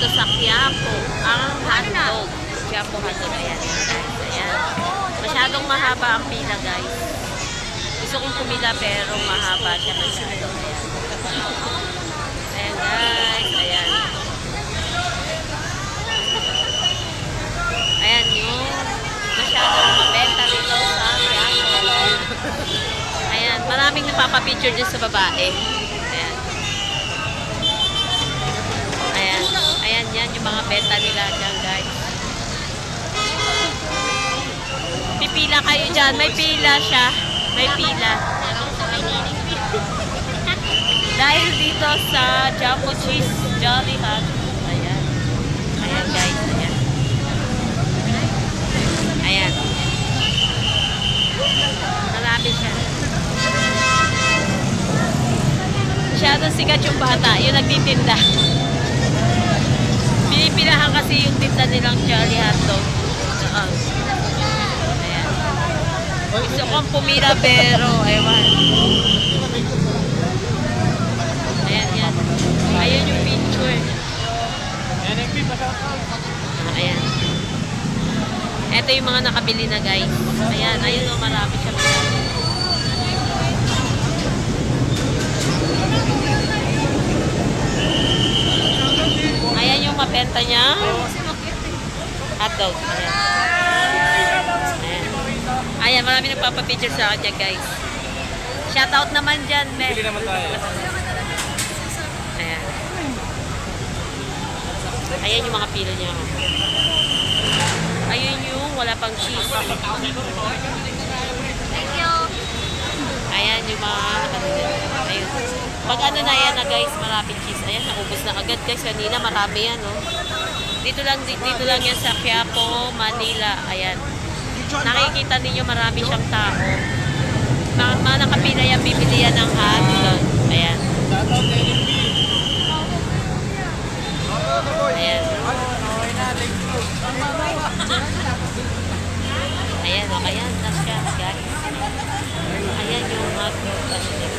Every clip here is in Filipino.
dito sa Quiapo. Ang hotdog. Quiapo hotdog. Ayan. Ayan. Masyadong mahaba ang pila guys. Gusto kong pumila pero mahaba siya masyado. Ayan. Ayan guys. Ayan. Ayan yung masyadong mabenta dito sa Quiapo. Ayan. Maraming napapapicture dyan sa babae. Ayan. Ayan. Ayan yan yung mga benta nila dyan guys. Pipila kayo dyan. May pila siya. May pila. Dahil dito sa Jumbo Cheese Jolly Hut. Ayan. Ayan guys. Ayan. Ayan. Marami siya. Masyadong sikat yung bata. Yung nagtitinda. Pinipilahan kasi yung tinda nilang Jolly Hotdog. Oo. Ayan. Gusto kong pumira pero ewan. Ayan yan. Ayan yung picture. Ah, Ayan. Ito yung mga nakabili na guys. Ayan, ayun o, marami siya marami. Ayan mabenta niya. Hotdog. Ayan. Ayan. Ayan, marami nagpapapicture sa kanya guys. Shoutout naman dyan, me. Bili naman tayo. Ayan. Ayan yung mga pila niya. Ayun yung wala pang cheese. Ayan yung mga ano. Ayun. Pag ano na yan na guys, marami cheese. Ayan, naubos na agad guys. Kanina marami yan, oh. Dito lang, dito lang yan sa Quiapo, Manila. Ayan. Nakikita ninyo marami siyang tao. Mga nakapila yan, bibili yan ng hotdog. Ayan. Ayan. Ayan, o, ayan, na siya, guys. Ayan yung hotdog. Ano yun.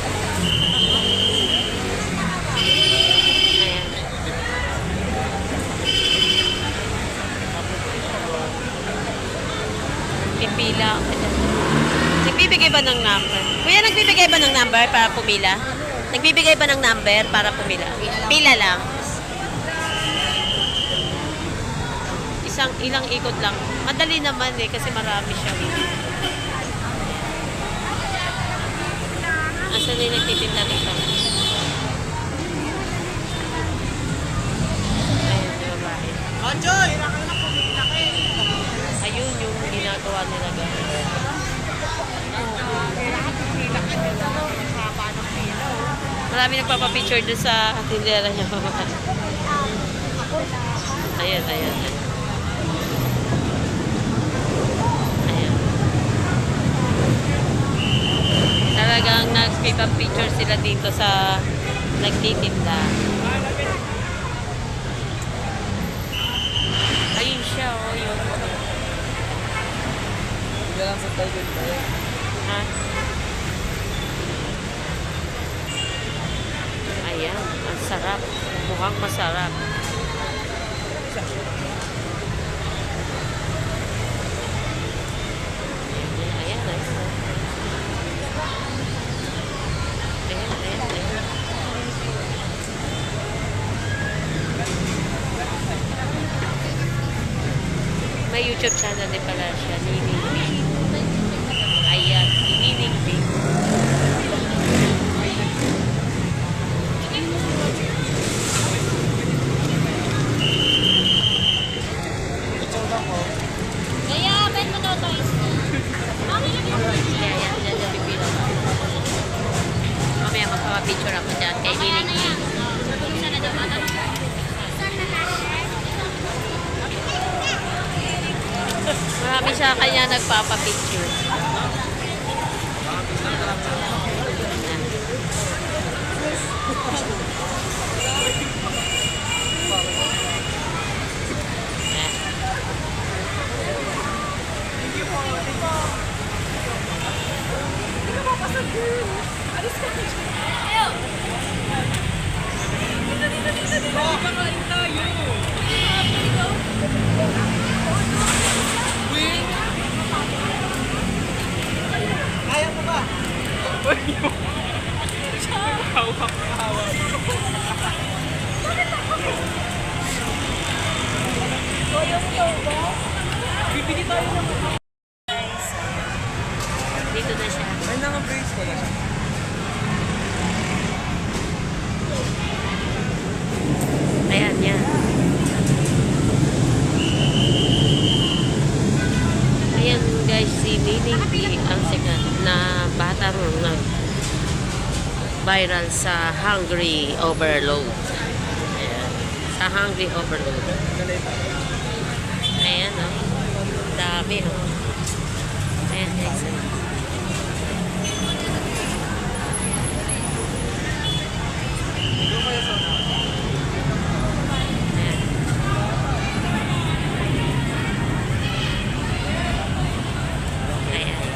Ayan. Pipila ako dyan. Nagbibigay ba ng number? Kuya, nagbibigay ba ng number para pumila? Nagbibigay ba ng number para pumila? Pila lang. Isang ilang ikot lang. Madali naman eh kasi marami siya. Asan na yung nagtitinda dito? Ayun, yung babae. Anjoy! Ayun yung ginagawa nila guys. Marami nagpapapicture doon sa tindera niya. ayan, ayan. Ayan. Talagang nagpipapicture sila dito sa nagtitinda. Ayun siya, oh, yun. Hindi lang sa tayo din tayo. Ha? Ayan, ang sarap. Mukhang masarap. May YouTube channel din pala siya, Nining Bing. Ayan, Nining Bing. Siya kanya nagpapapicture. Ayan, yan. Ayan guys, si Nining B ang sikat na batang nag viral sa Hungry Overload. Ayan. Sa Hungry Overload. Ayan, oh. Dami, oh. Ayan, guys. oh. Ayan. Ayan.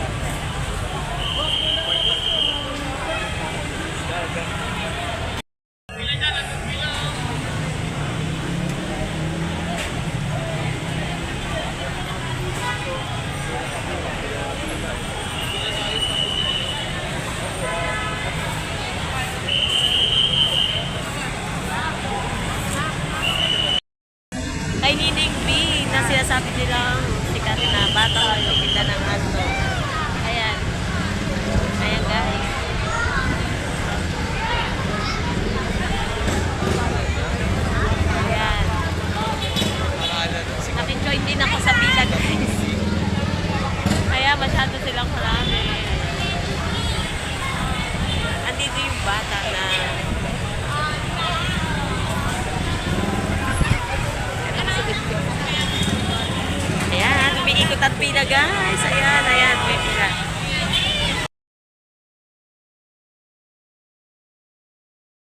Kay Nining B na sinasabi nilang sikat na bata magtitinda ng ano. Ayan. Ayan guys. Ayan. Nakin-join din ako sa pila guys. Kaya masyado silang marami. Andito yung bata na Pila guys. Ayan, ayan.